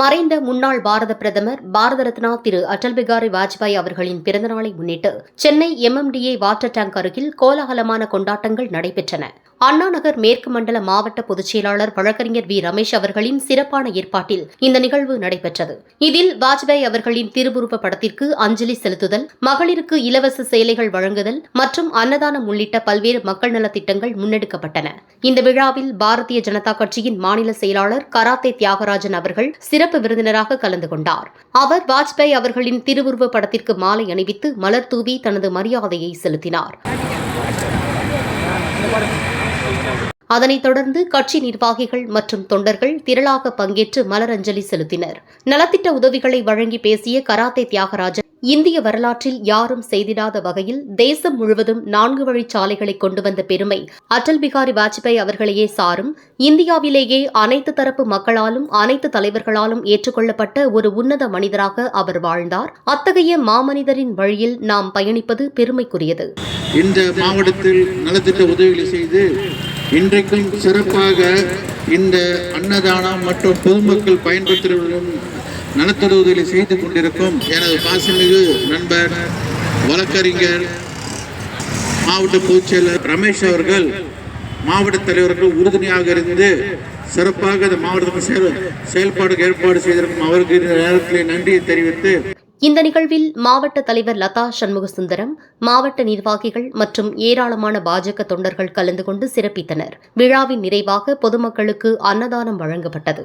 மறைந்த முன்னாள் பாரத பிரதமர் பாரத ரத்னா திரு அடல் பிகாரி வாஜ்பாய் அவர்களின் பிறந்தநாளை முன்னிட்டு சென்னை எம்எம்டிஏ வாட்டர் டேங்க் அருகில் கோலாகலமான கொண்டாட்டங்கள் நடைபெற்றன. அண்ணாநகர் மேற்கு மண்டல மாவட்ட பொதுச் செயலாளர் வழக்கறிஞர் வி. ரமேஷ் அவர்களின் சிறப்பான ஏற்பாட்டில் இந்த நிகழ்வு நடைபெற்றது. இதில் வாஜ்பாய் அவர்களின் திருவுருவ படத்திற்கு அஞ்சலி செலுத்துதல் மகளிருக்கு இலவச சேலைகள் வழங்குதல் மற்றும் அன்னதானம் உள்ளிட்ட பல்வேறு மக்கள் நலத் திட்டங்கள் முன்னெடுக்கப்பட்டன. இந்த விழாவில் பாரதிய ஜனதா கட்சியின் மாநில செயலாளர் கராத்தே தியாகராஜன் அவர்கள் சிறப்பு விருந்தினராக கலந்து கொண்டார். அவர் வாஜ்பாய் அவர்களின் திருவுருவ படத்திற்கு மாலை அணிவித்து மலர் தூவி தனது மரியாதையை செலுத்தினார். அதனைத் தொடர்ந்து கட்சி நிர்வாகிகள் மற்றும் தொண்டர்கள் திரளாக பங்கேற்று மலரஞ்சலி செலுத்தினர். நலத்திட்ட உதவிகளை வழங்கி பேசிய கராத்தே தியாகராஜன் இந்திய வரலாற்றில் யாரும் செய்திடாத வகையில் தேசம் முழுவதும் நான்கு வழி சாலைகளை கொண்டு வந்த பெருமை அடல் பிகாரி வாஜ்பாய் அவர்களையே சாரும் இந்தியாவிலேயே அனைத்து தரப்பு மக்களாலும் அனைத்து தலைவர்களாலும் ஏற்றுக்கொள்ளப்பட்ட ஒரு உன்னத மனிதராக அவர் வாழ்ந்தார். அத்தகைய மாமனிதரின் வழியில் நாம் பயணிப்பது பெருமைக்குரியது. இந்த மாவட்டத்தில் நலத்திட்ட உதவிகளை செய்து இன்றைக்கும் சிறப்பாக இந்த அன்னதானம் மற்றும் பொதுமக்கள் பயன்படுத்துவதும் நலத்திட்ட செய்து கொண்டிருக்கும் எனது பாசமிகு நண்பர் வழக்கறிஞர் மாவட்ட பொதுச்செயலர் ரமேஷ் அவர்கள் மாவட்ட தலைவர்கள் உறுதுணையாக இருந்து சிறப்பாக இந்த மாவட்டத்தில் செயல் செயல்பாடுக்கு ஏற்பாடு செய்திருக்கும் அவருக்கு இந்த நேரத்தில் நன்றியை தெரிவித்து இந்த நிகழ்வில் மாவட்ட தலைவர் லதா சண்முகசுந்தரம் மாவட்ட நிர்வாகிகள் மற்றும் ஏராளமான பாஜக தொண்டர்கள் கலந்து கொண்டு சிறப்பித்தனர். விழாவின் நிறைவாக பொதுமக்களுக்கு அன்னதானம் வழங்கப்பட்டது.